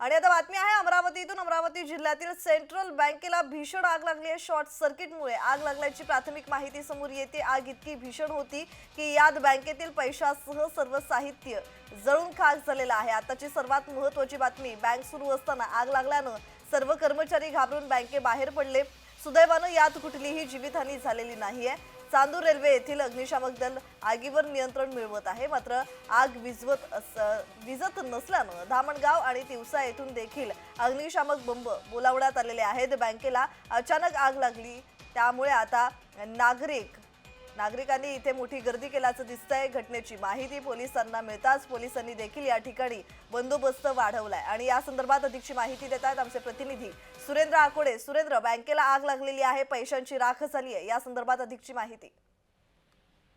आणि आता बातमी आहे अमरावतीतून. अमरावती जिल्ह्यातील सेंट्रल बँकेला भीषण आग लागली आहे. शॉर्ट सर्किटमुळे आग लागल्याची प्राथमिक माहिती समोर येते. आग इतकी भीषण होती की यात बँकेतील पैशासह सर्व साहित्य जळून खाक झालेलं आहे. आताची सर्वात महत्वाची बातमी बँक सुरू असताना आग लागल्यानं सर्व कर्मचारी घाबरून बँकेबाहेर पडले. सुदैवानं यात कुठलीही जीवितहानी झालेली नाहीये. चांदूर रेल्वे येथील अग्निशामक दल आगीवर नियंत्रण मिळवत आहे. मात्र आग विजवत अस- विझत नसल्यानं धामणगाव आणि तिवसा येथून देखील अग्निशामक बंब बोलावण्यात आलेले आहेत. बँकेला अचानक आग लागली. त्यामुळे आता नागरिक नागरिकांनी इथे मोठी गर्दी केल्याचं दिसतंय. घटनेची माहिती पोलिसांना मिळताच पोलिसांनी देखील या ठिकाणी बंदोबस्त वाढवलाय. आणि या संदर्भात अधिकची माहिती देत आहेत आमचे प्रतिनिधी सुरेंद्र आकोडे. सुरेंद्र बँकेला आग लागलेली आहे पैशांची राख झाली आहे या संदर्भात अधिकची माहिती.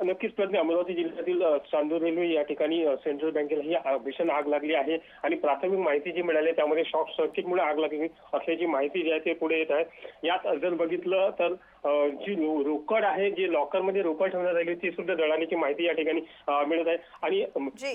नक्कीच प्रज्ञा अमरावती जिल्ह्यातील चांदूर रेल्वे या ठिकाणी सेंट्रल बँकेला ही भीषण आग लागली आहे आणि प्राथमिक माहिती जी मिळाली त्यामध्ये शॉर्ट सर्किटमुळे आग लागली असल्याची माहिती जी आहे ते पुढे येत आहे. यात जर बघितलं तर जी रोकड आहे जी लॉकरमध्ये रोकड ठेवण्यात आली ती सुद्धा जळाल्याची माहिती या ठिकाणी मिळत आहे. आणि.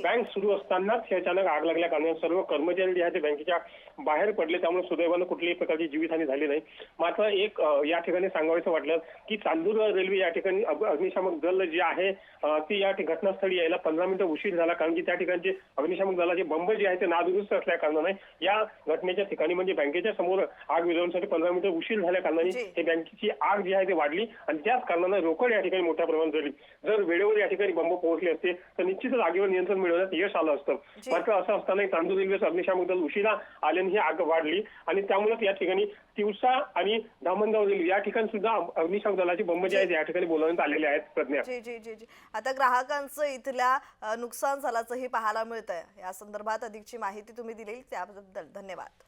बँक सुरू असतानाच हे अचानक आग लागल्या कारणाने सर्व कर्मचारी जे आहेत ते बँकेच्या बाहेर पडले. त्यामुळे सुदैवानं कुठल्याही प्रकारची जीवितहानी झाली नाही. मात्र एक या ठिकाणी सांगावंसं वाटलं की चांदूर रेल्वे या ठिकाणी अग- अग्निशामक दल जे आहे अ, ती या घटनास्थळी यायला पंधरा मिनिटं उशीर झाला कारण की त्या ठिकाणचे अग्निशामक दलाचे बंब जे आहे ते नादुरुस्त असल्या कारणाने या घटनेच्या ठिकाणी म्हणजे बँकेच्या समोर आग विझवण्यासाठी पंधरा मिनिटं उशीर झाल्या कारणाने. हे बँकेची आग जी आहे ती वाढली आणि त्याच कारणाने रोकड या ठिकाणी मोठ्या प्रमाणात झाली. जर वेळेवर या ठिकाणी बंब पोहोचले असते तर निश्चितच आगीवर नियंत्रण मिळवण्यात यश आलं असतं. मात्र असं असताना चांदूर रेल्वेचं अग्निशामक दल उशिरा आल्याने ही आग वाढली आणि त्यामुळेच या ठिकाणी तिवसा आणि धामणगाव रेल्वे या ठिकाणी सुद्धा अग्निशामक दलाचे बंब जे आहेत या ठिकाणी बोलवण्यात आलेले आहेत प्रज्ञा. जी जी. आता ग्राहकांचं इथल्या नुकसान झाल्याचंही पाहायला मिळतंय. या संदर्भात अधिकची माहिती तुम्ही दिली त्याबद्दल धन्यवाद.